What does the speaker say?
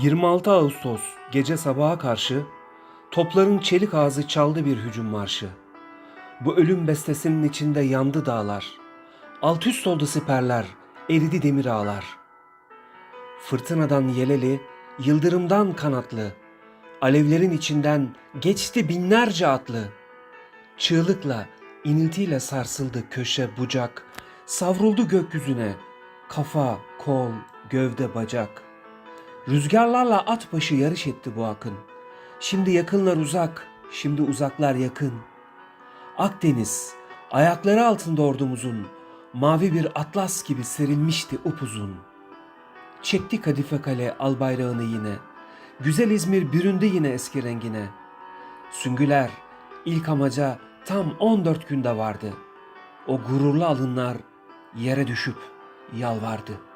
26 Ağustos gece sabaha karşı topların çelik ağzı çaldı bir hücum marşı. Bu ölüm bestesinin içinde yandı dağlar. Alt üst oldu siperler, eridi demir ağlar. Fırtınadan yeleli, yıldırımdan kanatlı, alevlerin içinden geçti binlerce atlı. Çığlıkla, iniltiyle sarsıldı köşe bucak, savruldu gökyüzüne, kafa, kol, gövde, bacak. Rüzgarlarla at başı yarış etti bu akın. Şimdi yakınlar uzak, şimdi uzaklar yakın. Akdeniz, ayakları altında ordumuzun, mavi bir atlas gibi serilmişti upuzun. Çekti kadife kale al bayrağını yine. Güzel İzmir büründü yine eski rengine. Süngüler ilk amaca tam 14 günde vardı. O gururlu alınlar yere düşüp yalvardı.''